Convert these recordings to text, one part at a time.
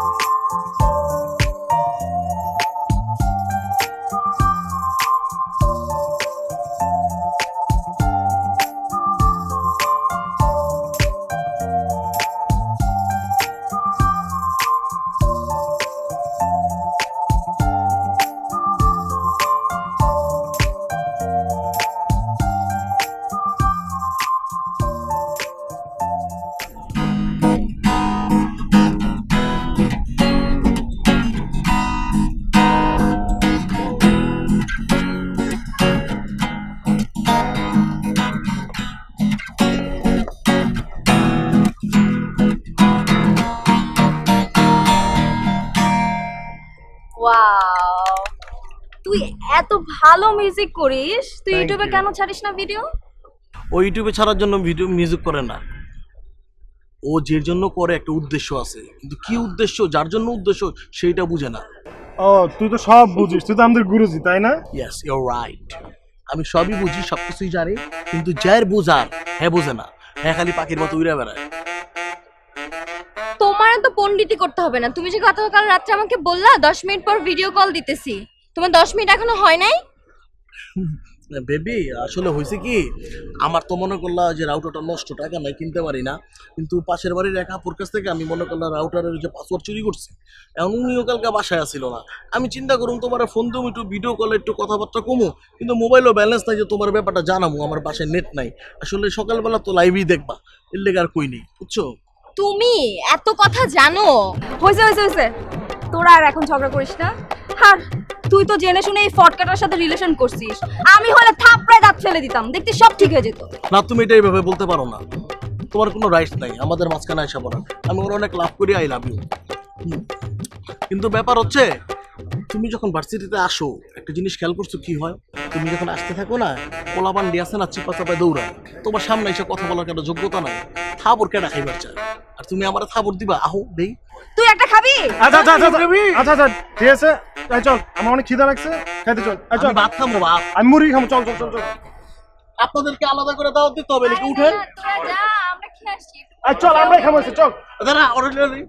啊。এত ভালো মিউজিক করিস। তুই ইউটিউবে কেন ছাড়িস না ভিডিও ও ইউটিউবে ছাড়ার জন্য ভিডিও মিউজিক করে না। ও যে জন্য করে একটা উদ্দেশ্য আছে। কিন্তু কি উদ্দেশ্য? যার জন্য উদ্দেশ্য সেইটা বুঝে না। ও তুই তো সব বুঝিস। তুই তো আমাদের গুরুজি তাই না? ইয়েস ইউর রাইট আমি সবই বুঝি সব কিছুই জানি। কিন্তু যার বুঝার হ্যাঁ বোঝে না। হ্যাঁ খালি পাখির মতো উড়ে বেড়ায়। তোমার তো পণ্ডিতি করতে হবে না। তুমি যে গতকাল রাত্রে আমাকে বললা দশ মিনিট পর ভিডিও কল দিতেছি। তোমার দশ মিনিট এখনও হয় নাই? বেবি আসলে হয়েছে কি আমার তো মনে করলা যে রাউটারটা নষ্ট টাকা নাই কিনতে পারি না। কিন্তু পাশের বাড়ির এক আপুর কাছ থেকে আমি মনে করলাম রাউটারের যে পাসওয়ার্ড চুরি করছি এখন উনিও কালকে বাসায় আসছিল না। আমি চিন্তা করুন তোমার ফোন দেবো একটু ভিডিও কলে একটু কথাবার্তা কমু কিন্তু মোবাইলও ব্যালেন্স নাই যে তোমার ব্যাপারটা জানাব আমার বাসায় নেট নাই। আসলে সকালবেলা তো লাইভই দেখবা এর লেগে আর কই নেই বুঝছ? তুমি এত কথা জানো। হয়েছে হয়েছে হয়েছে তোরা আর এখন ঝগড়া করিস না? আর তুই তো জেনে শুনে এই ফটকাটার সাথে রিলেশন করছিস। আমি হলে থাপড়ায় দাঁত ফেলে দিতাম। দেখতে সব ঠিক হয়ে যেত। না, তুমি এটা এইভাবে বলতে পারো না। তোমার কোনো রাইটস নাই। আমাদের মাঝখানে আসা পড়া। আমি ওর অনেক লাভ করি আই লাভ ইউ কিন্তু ব্যাপার হচ্ছে, তুমি যখন ভার্সিটিতে আসো, একটা জিনিস খেয়াল করছ কি হয়? তুমি যখন আসতে থাকো না, পোলাপান আছে না চিপা চাপায় দৌড়ায়। তোমার সামনে এসে কথা বলার কেন যোগ্যতা নাই। থাবর কেডা খাইবার চায়? আর তুমি আমার থাবর দিবা? আহো, দেই। তুই একটা খাবি? আচ্ছা আচ্ছা আচ্ছা আচ্ছা আচ্ছা ঠিক আছে। এই চল আমার অনেক খিদা লাগছে খাইতে চল এই চল। আমি ভাত খাব ভাত। আমি মুড়ি খাব চল চল চল চল। আপনাদেরকে আলাদা করে দাওয়াত দিতে হবে নাকি? উঠেন। চল আমরাই খাব চল। দাঁড়া অর্ডিনারি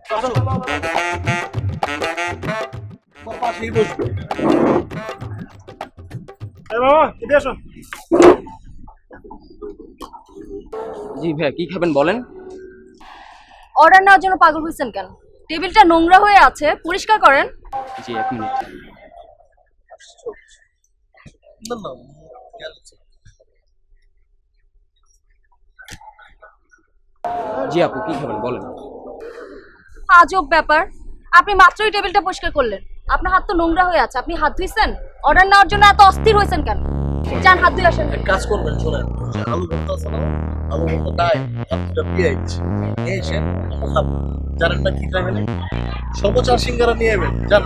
পাশেই বসবে। বাবা এদিকে আসো। জি ভাইয়া কি খাবেন বলেন? অর্ডার নেওয়ার জন্য পাগল হয়েছেন কেন? টেবিলটা নোংরা হয়ে আছে পরিষ্কার করেন। জি এক মিনিট। জি আপু কি খাবেন? বলেন। আজব ব্যাপার। আপনি মাত্রই টেবিলটা পরিষ্কার করলেন। আপনার হাত তো নোংরা হয়ে আছে। আপনি হাত ধুইছেন? অর্ডার নেওয়ার জন্য এত অস্থির হয়েছেন কেন? যান হাত ধুয়ে আসেন। এক কাজ করবেন শোনেন। আলু ভর্তা আছে না আলু ভর্তা ডাই একটা পেঁয়াজ নিয়ে এসে খাব জানেন না কি খাবেন? সিঙ্গারা নিয়ে যাবেন জান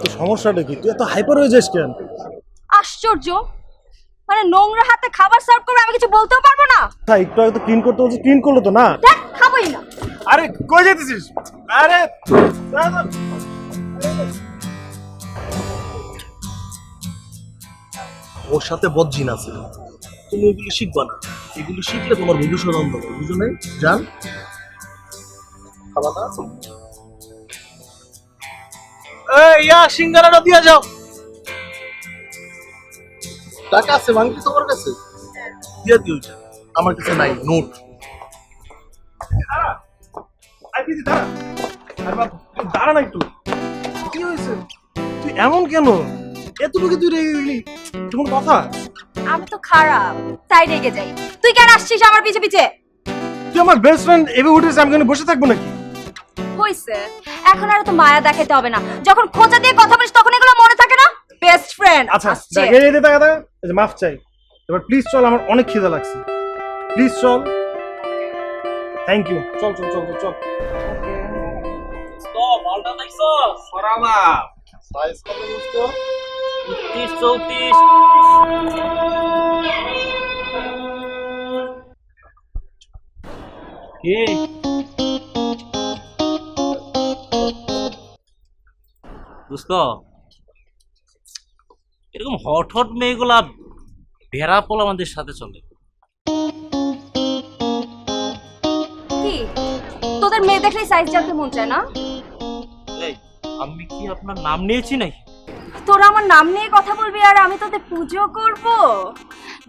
তো সমস্যাটা কি? তুই এত হাইপার হয়ে যাস কেন? আশ্চর্য। মানে নোংরা হাতে খাবার সার্ভ করবে আমি কিছু বলতেও পারব না। তা একটু আগে তো ক্লিন করতে বলছিস ক্লিন করল তো না? দেখ খাবোই না। আরে কই যেতেছিস? আরে ওর সাথে বদজিন আছে। তুমি এগুলো শিখবা না। এগুলো শিখলে তোমার ভবিষ্যৎ অন্ধকার, বুঝো নাই? জান? খাবা না? ইয়া দিয়ে যাও। আছে তোমার কাছে? আমার কাছে নাই, নোট। দাঁড়া। তুই এমন কেন? এতটুকু তুই রেগে গেলি। কোনো কথা? আমি তো খারাপ তাই রেগে যাই। তুই কেন আসছিস আমার পিছে পিছে? তুই আমার বেস্ট ফ্রেন্ড এভাবে উঠেছে আমি কেন বসে থাকব নাকি? হইছে। এখন আর তো মায়া দেখাতে হবে না। যখন খোঁজা দিয়ে কথা বলিস তখন এগুলো মনে থাকে না? বেস্ট ফ্রেন্ড আচ্ছা দেখ, এই যে দেখা দেখা এই যে মাফ চাই। এবার প্লিজ চল আমার অনেক খিদা লাগছে। প্লিজ চল। থ্যাংক ইউ চল চল চল চল, চল। সাইজ কত বুঝতো তিরিশ চৌত্রিশ। কে? দোস্ত এরকম হট হট মেয়েগুলা ভেড়া পোলা আমাদের সাথে চলে। কি? তোদের মেয়ে দেখলেই সাইজ জানতে মন চায় না? আমি কি আপনার নাম নিয়েছি নাকি? তোরা আমার নাম নিয়ে কথা বলবি আর আমি তোদের পুজো করব?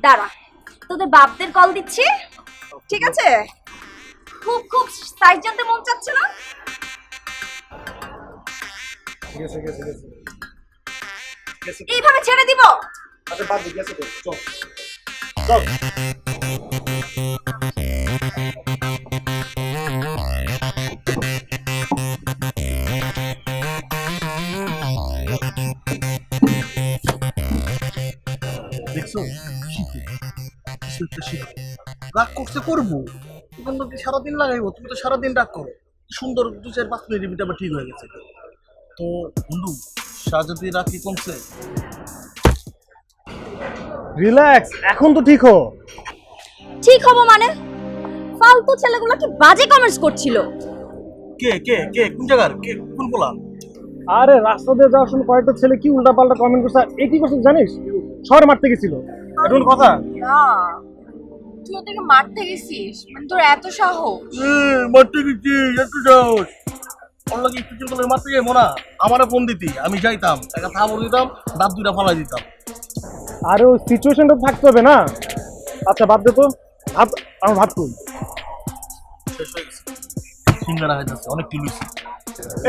দাঁড়া তোদের বাপদের কল দিচ্ছি। ঠিক আছে? খুব খুব সাইজ জানতে মন চাচ্ছে না? এইভাবে ছেড়ে দিব। আচ্ছা বাদ দি গেছে তো চল। চল। করব? কি সারাদিন লাগাইবো? তুমি তো সারাদিন রাগ করো। সুন্দর দু চার পাঁচ মিনিট এমনিতে আবার ঠিক হয়ে গেছে। তো বন্ধু সাজাতে কি কমছে। রিল্যাক্স এখন তো ঠিক হো। ঠিক হব মানে? ফালতু ছেলেগুলো কি বাজে কমেন্টস করছিল? কে কে কে কোন জায়গার? কে কোন বলা আরে রাস্তা দিয়ে যাওয়ার সময় কয়েকটা ছেলে কি উল্টা পাল্টা কমেন্ট করছে? এ কি করছে জানিস? শহর মারতে গেছিল। এটা কথা? না তুই ওদেরকে মারতে গেছিস? মানে তোর এত সাহস। মারতে গেছি একটু যাও ওর লাগে একটু চিন্তা করে মারতে যাই মোনা? আমারে ফোন দিতি আমি যাইতাম। একটা দিতাম দাঁত দুইটা ফালাই দিতাম। আরে ওই সিচুয়েশনটা থাকতে হবে না? আচ্ছা বাদ দে তো। ভাত আমার ভাত কই? শেষ হয়ে গেছে। সিঙ্গারা খাইতেছে অনেক টিলুইছে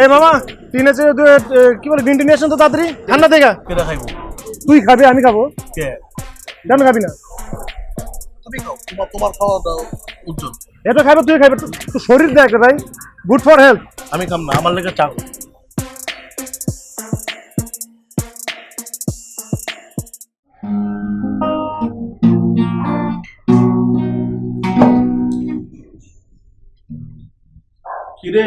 এ মামা টিনে কি বলে নিয়ে আসেন তো তাড়াতাড়ি। ঠান্ডা থেকে? কেটে খাইবো? তুই খাবি আমি খাব। কে? কেন খাবি না। তোমার তোমার খাওয়া দাও উজ্জ্বল। এটা খাবে তুই খাবি তোর শরীর দেখ ভাই। গুড ফর হেলথ আমি খাম না আমার লেগে চা। কিরে?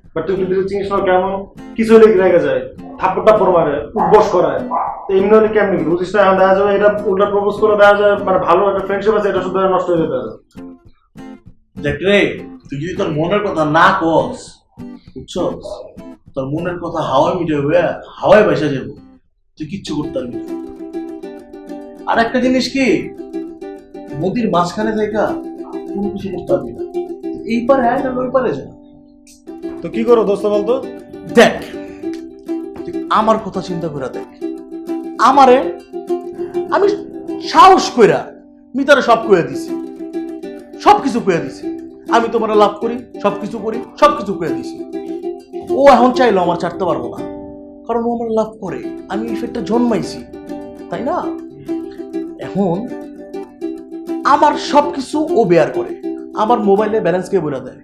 বাট না কেমন কিছু যায় করায়। এমনি যাবে এটা করে যায় মানে ভালো একটা ফ্রেন্ডশিপ আছে, এটা নষ্ট হয়ে দেখ রে যদি মনের কথা মিটে হয়ে? তুই কিচ্ছু করতে আর একটা জিনিস কি? নদীর মাঝখানে জায়গা কোনো কিছু করতে পারবি না। এই পারে না ওই পারে যা। তো কি করো দোস্ত বলতো? দেখ আমার কথা চিন্তা করে দেখ। আমারে আমি সাহস কইরা মিতারে সব কইয়া দিছি। সব কিছু কইয়া দিছি। আমি তোমার লাভ করি সব কিছু করি সব কিছু কইয়া দিছি। ও এখন চাইলো আমার ছাড়তে পারব না। কারণ ও আমার লাভ করে। আমি এই ফেটটা জন্মাইছি। তাই না? এখন আমার সব কিছু ও বেয়ার করে। আমার মোবাইলে ব্যালেন্স কে বলে দেয়?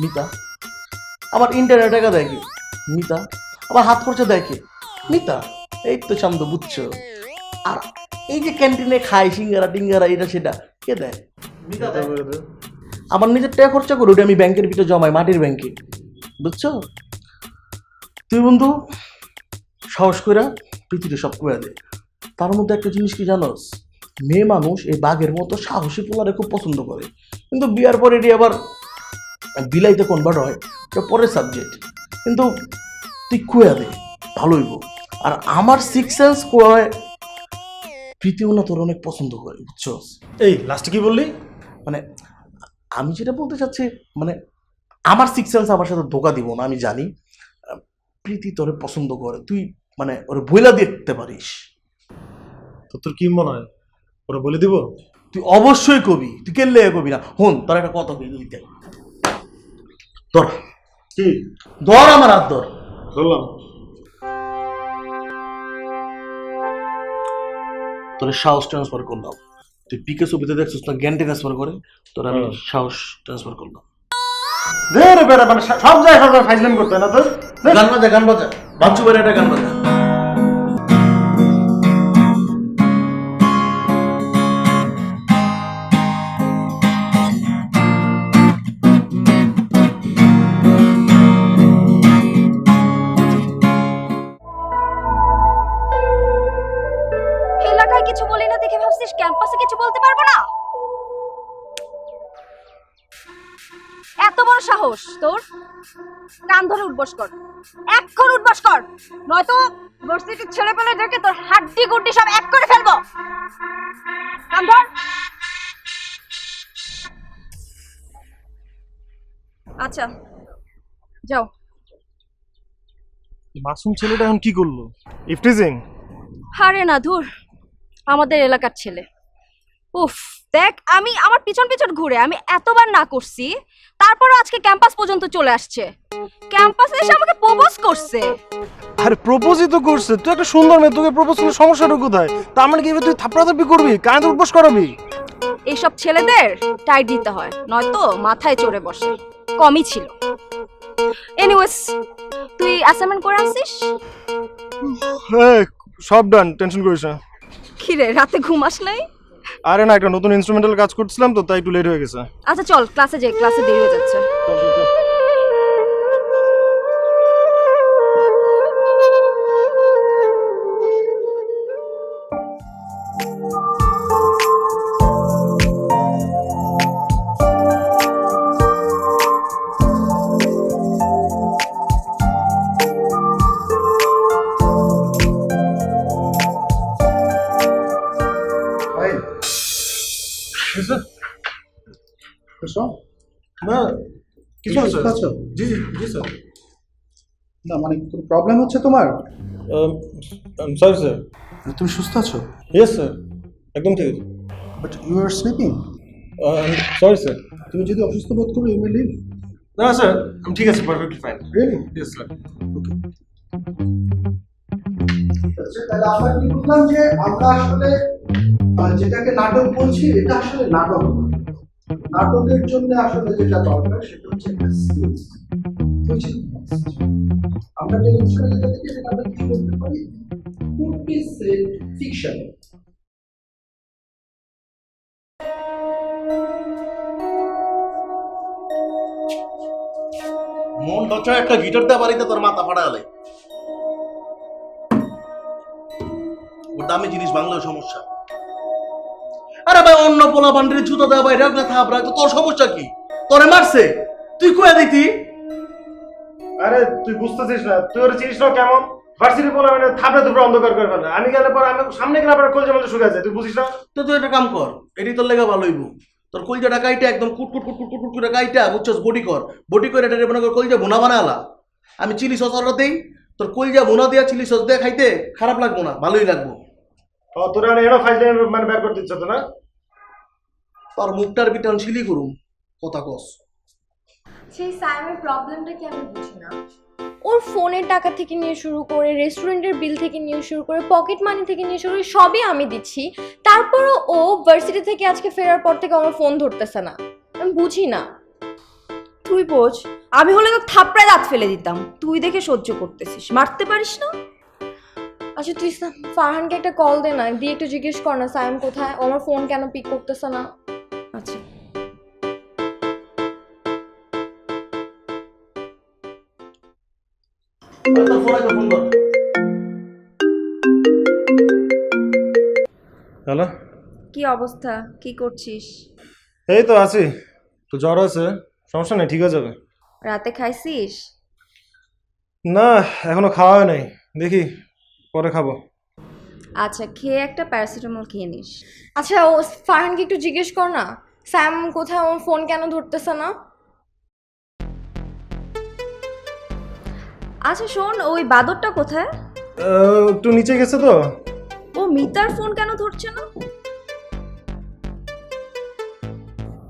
মিতা। আমার ইন্টারনেট টাকা দেয় মিতা, আবার হাত খরচা দেয় কে? মিতা, এই তো শান্ত বুঝছ? আর এই যে ক্যান্টিনে খাই সিঙ্গারা, টিঙ্গারা, এটা, সেটা, কে দেয়? মিতা দেয়। আমার নিজের টাকা খরচা করে ওটা আমি ব্যাংকের ভিতরে জমাই, মাটির ব্যাংকে বুঝছ? তুই বন্ধু, সাহস করে পৃথিবীতে সব করে দে। তার মধ্যে একটা জিনিস কি জানোস? মেয়ে মানুষ এই বাঘের মতো সাহসী পোলারে খুব পছন্দ করে। কিন্তু বিয়ার পরে এটি আবার বিলাইতে কনভার্ট হয় এটা পরের সাবজেক্ট কিন্তু তুই কুয়া দে ভালোই আর আমার সিক্স সেন্স কয় প্রীতিও না তোর অনেক পছন্দ করে বুঝছস? এই লাস্টে কি বললি? মানে আমি যেটা বলতে চাচ্ছি মানে আমার সিক্স সেন্স আমার সাথে ধোকা দিব না আমি জানি। প্রীতি তোরে পছন্দ করে তুই মানে ওরে বইলা দেখতে পারিস। তো তোর কি মনে হয়? ওরা বলে দিব? তুই অবশ্যই কবি তুই কেলে কবি না। হন তোর একটা কথা দিতে ধর কি? ধর আমার হাত ধর ধরলাম। তোর সাহস ট্রান্সফার করলাম। তুই পিকে ছবিতে দেখছিস না জ্ঞান ট্রান্সফার করে তোর আমি সাহস ট্রান্সফার করলাম। ধরে বেড়া মানে সব জায়গায় ফাইজলাম করতে না তোর? গান বাজা গান বাজা। বাচ্চু বেড়া একটা গান বাজা। কান ধরে উঠবস কর। এক্ষণ উঠবস কর। নয়তো ভার্সিটির ছেলে পেলে দেখে তোর হাড্ডি গুড্ডি সব এক করে ফেলব। কান ধর। আচ্ছা যাও। মাসুম ছেলেটা এখন কি করল? ইফটিজিং আরে না ধুর আমাদের এলাকার ছেলে। উফ দেখ আমি আমার পিছন পিছন ঘুরে আমি এতবার না করছি তারপরও আজকে ক্যাম্পাস পর্যন্ত চলে আসছে। ক্যাম্পাসে এসে আমাকে প্রপোজ করছে। আরে প্রপোজই তো করছে তুই একটা সুন্দর মেয়ে তোকে প্রপোজ করলে সমস্যাটা কোথায়? তার মানে কি এবার তুই থাপড়াথাপড়ি করবি কানে উঠবস করাবি? এইসব ছেলেদের টাইট দিতে হয় নয়তো মাথায় চড়ে বসে কমই ছিল। এনিওয়েজ তুই অ্যাসাইনমেন্ট করে আসিস? হ্যাঁ সব ডান টেনশন করিস না। কিরে রাতে ঘুম আসলাই? আরে না একটা নতুন ইনস্ট্রুমেন্টাল কাজ করছিলাম তো তাই একটু লেট হয়ে গেছে। আচ্ছা চল ক্লাসে যাই ক্লাসে দেরি হয়ে যাচ্ছে। প্রবলেম হচ্ছে তোমার? সরি স্যার তুমি সুস্থ আছো? ইয়েস স্যার একদম ঠিক আছে। But you are sleeping sorry sir তুমি যদি অসুস্থ বোধ করো ইউ মে লিভ না স্যার আমি ঠিক আছে perfectly fine really yes sir তাহলে আমরা কি বুঝলাম যে আমরা আসলে যেটাকে নাটক বলছি এটা আসলে নাটক না। নাটকের জন্য আসলে যেটা দরকার সেটা হচ্ছে একটা. আমরা টেলিভিশনে যেটা দেখি সেটা আমরা কি করতে পারি? কুড ফিকশন মন ধরছ একটা গিটার দেওয়া বাড়িতে তোর মাথা ফাটা গেলে ওর দামি জিনিস বাংলাও সমস্যা। আরে ভাই, অন্য পোলা বান্ডের জুতো দেওয়া বাইরে রাখ না থাপ রাখ তোর সমস্যা কি? তোরে মারছে? তুই কয়ে দিতি? আরে তুই বুঝতেছিস না। তুই ওর চিনিস না কেমন? ভার্সিটি বলে মানে থাপড়ে দুপুরে অন্ধকার করে ফেলে আমি গেলে পর আমি সামনে গেলে পর কলজা মধ্যে শুকায় যায় তুই বুঝিস না? তো তুই একটা কাম কর এটি তোর লেগে ভালো হইব। তোর কলজাটা কাইটা একদম কুট কুট কুট কুট কুট করে কাইটা বুঝছস? বডি কর। বডি করে এটা মনে কর কলজা ভুনা বানালা আমি চিলি সস অর্ডার দেই। তোর কলজা ভুনা দিয়া চিলি সস দিয়ে খাইতে খারাপ লাগবো না ভালোই লাগবো। ও তোর মানে এরও ফাইজ মানে বের করতে ইচ্ছা তো না? তোর মুখটার বিটান ছিলি করুম কথা কস। সেই সাইমের প্রবলেমটা কি আমি বুঝি না? ওর ফোনের টাকা থেকে নিয়ে শুরু করে রেস্টুরেন্টের বিল থেকে নিয়ে শুরু করে পকেট মানি থেকে নিয়ে শুরু করে সবই আমি দিচ্ছি। তারপরও ও ভার্সিটি থেকে আজকে ফেরার পর থেকে আমার ফোন ধরতেছে না। আমি বুঝি না। তুই বোঝ আমি হলে তো থাপড়ায় দাঁত ফেলে দিতাম। তুই দেখে সহ্য করতেছিস মারতে পারিস না? আচ্ছা তুই ফারহানকে একটা কল দে না দিয়ে একটু জিজ্ঞেস কর না সাইম কোথায়? ও আমার ফোন কেন পিক করতেছে না? তোর ফোন আছে ফোন কর হ্যালো? কি অবস্থা? কি করছিস? এই তো আছি। তো জ্বর আছে সমস্যা নেই ঠিক হয়ে যাবে। রাতে খাইছিস? না এখনও খাওয়া হয় নাই। দেখি পরে খাব। আচ্ছা খেয়ে একটা প্যারাসিটামল খেয়ে নিস। আচ্ছা ও ফারহানকে একটু জিজ্ঞেস কর না। স্যাম আমার ফোন কেন ধরতেছে না? আচ্ছা শোন ওই বাদরটা কোথায়? একটু নিচে গেছে তো। ও মিতার ফোন কেন ধরছে না?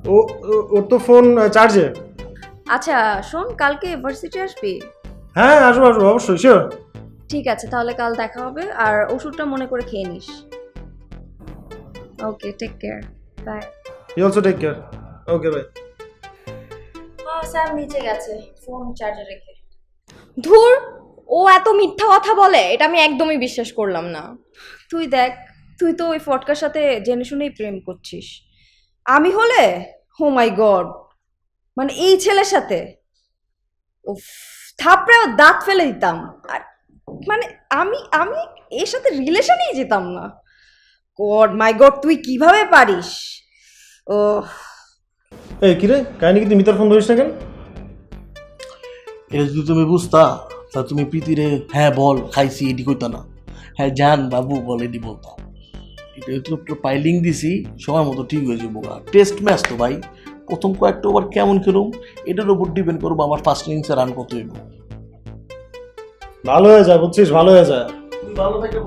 ও ও- ওর তো ফোন চার্জে। আচ্ছা শোন কালকে ইউনিভার্সিটি আসবি? হ্যাঁ আসব আসব অবশ্যই শিওর ঠিক আছে তাহলে কাল দেখা হবে আর ওষুধটা মনে করে খেয়ে নিস। Okay take care bye you also take care okay bye O sir নিচে গেছে ফোন চার্জে রেখে। ধুর ও এত মিথ্যা কথা বলে এটা আমি একদমই বিশ্বাস করলাম না। তুই দেখ তুই তো ওই ফটকার সাথে জেনে শুনেই প্রেম করছিস। আমি হলে? হো মাই গড। মানে এই ছেলের সাথে? উফ থাপড়ে ওর দাঁত ফেলে দিতাম। আর মানে আমি আমি এর সাথে রিলেশনেই যেতাম না। গড মাই গড তুই কীভাবে পারিস? ও এই কিরে কাহিনী কিন্তু মিতার ফোন ধরিস না কেন? এটা যদি তুমি বুঝতা তা তুমি প্রীতিরে হ্যাঁ বল খাইছি এটি কইতা না। হ্যাঁ জান বাবু বল এটি বলতাম এটা তো একটু পাইলিং দিছি সময় মতো ঠিক হয়ে যাব টেস্ট ম্যাচ তো ভাই প্রথম কয়েকটা ওভার কেমন খেলুম এটার উপর ডিপেন্ড করব আমার ফার্স্ট ইনিংসে রান কত হইব। ভালো হয়ে যায় বুঝছিস? ভালো হয়ে যায়। ভালো থাকে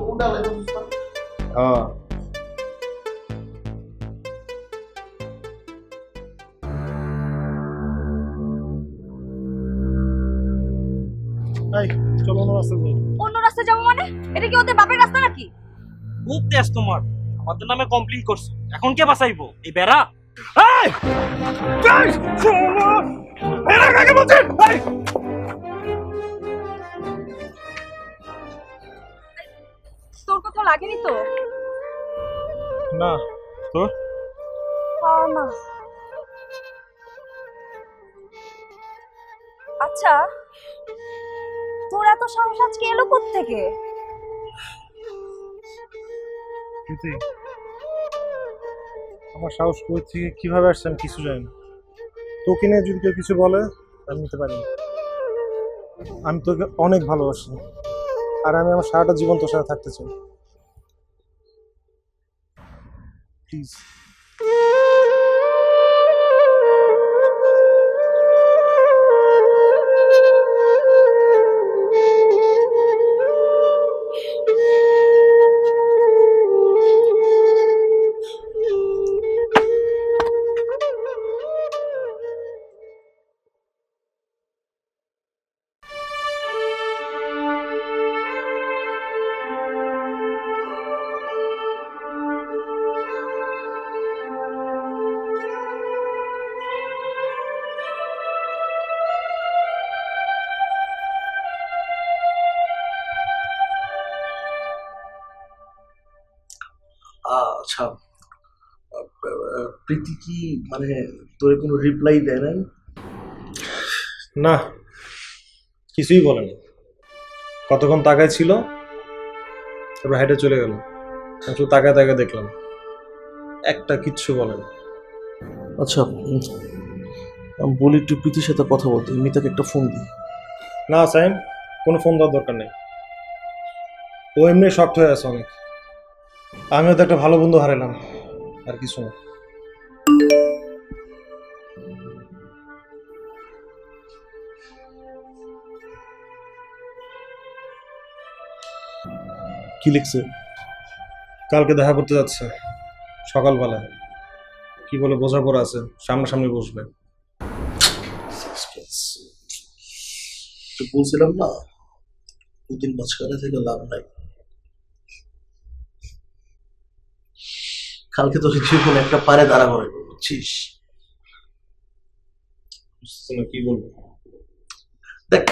হ্যাঁ। চলো অন্য রাস্তা যাই। অন্য রাস্তায় যাব মানে? এটা কি ওদের বাপের রাস্তা নাকি? খুব তেজ তোমার। আমাদের নামে কমপ্লেন করছ। এখন কে বাঁচাইবো? এই বেড়া? তোর কোথাও লাগেনি তো? না আহ, না। আচ্ছা তোর এত সাহস আজকে এলো থেকে প্রীতি আমার সাহস কই থেকে কীভাবে আসছে আমি কিছু জানি না। তোকে নিয়ে যদি কেউ কিছু বলে, আমি নিতে পারি না। আমি তোকে অনেক ভালোবাসি, আর আমি আমার সারাটা জীবন তোর সাথে থাকতে চাই। প্লিজ প্রীতি কি মানে তোর কোনো রিপ্লাই দেয় নাই? না কিছুই বলেনি। কতক্ষণ তাকায় ছিল তারপর হেঁটে চলে গেল। আমি শুধু তাকায় তাকায় দেখলাম একটা কিচ্ছু বলেনি আচ্ছা আমি বলি একটু প্রীতির সাথে কথা বলতে মিতাকে একটা ফোন দিই। না সাইম কোনো ফোন দেওয়ার দরকার নেই। ও এমনি শক্ত হয়ে আছে অনেক। আমিও তো একটা ভালো বন্ধু হারালাম আর কিছু না। কি লিখছে? কালকে দেখা করতে যাচ্ছে। সকালবেলা। কি বলে বোঝাপড়া আছে। সামনাসামনি বসবে। বলছিলাম না দুদিন মাঝখানে থেকে লাভ নাই। কালকে তো জীবন একটা পারে দাঁড়া করে বুঝছিস? না কি বলব? দেখ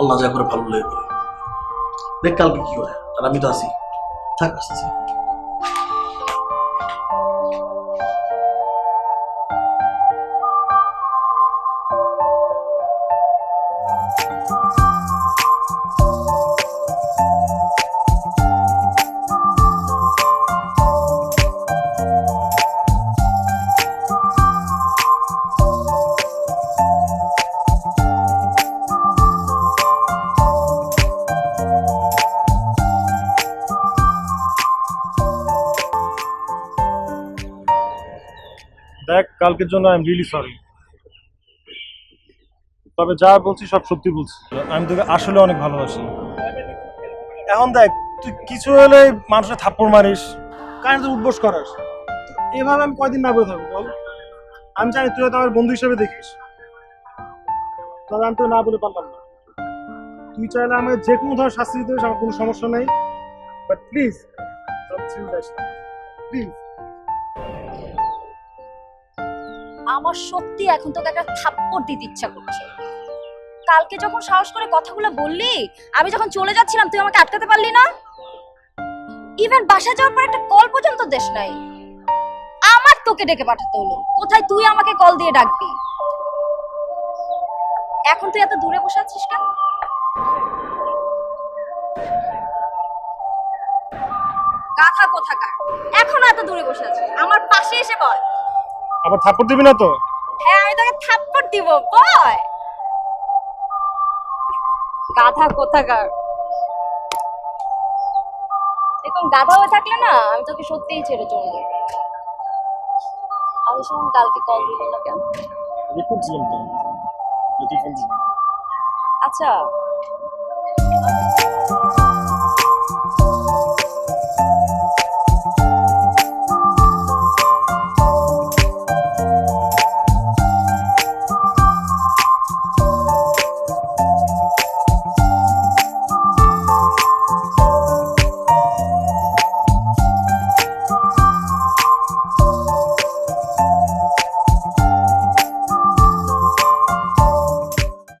আল্লাহ যা করে ভালো লাগে দেখ কালকে কি হয়। আর আমি তো আছি। থাক আসছি কালকের জন্য আই এম রিয়েলি সরি তবে যা বলছি সব সত্যি বলছি। আমি তোকে আসলে অনেক ভালোবাসি। এখন দেখ, তুই কিছু হলে মানুষের থাপ্পড় মারিস কারণ তুই উঠবোস করাস। এভাবে আমি কয়দিন না বলে থাকব বল? আমি জানি তুই হয়তো আমার বন্ধু হিসেবে দেখিস। তবে আমি তো না বলে পারলাম না। তুই চাইলে আমাকে যে কোনো ধরনের শাস্তি দিতে আমার কোনো সমস্যা নেই। বাট প্লিজ প্লিজ আমার সত্যি এখন তোকে একটা থাপ্পড় দিতে ইচ্ছা করছে। কালকে যখন সাহস করে কথাগুলো বললি, আমি যখন চলে যাচ্ছিলাম, তুই আমাকে আটকাতে পারলি না? ইভেন বাসা যাওয়ার পর একটা কল পর্যন্ত দেশ নাই। আমার তোকে ডেকে পাঠাতে হলো। কোথায় তুই আমাকে কল দিয়ে ডাকবি? এখন তুই এত দূরে বসে আছিস কেন? গাধা কোথাকার? এখনও এত দূরে বসে আছিস। আমার পাশে এসে বল। আবার থাপ্পড় দিবি না তো? হ্যাঁ আমি তোকে থাপ্পড় দিব বয় গাধা কোথাকার? এরকম গাধা হয়ে থাকলে না আমি তোকে সত্যিই ছেড়ে চলে যাব। আমি শুনুন কালকে কল দিল না কেন? রেকর্ড তো। আচ্ছা।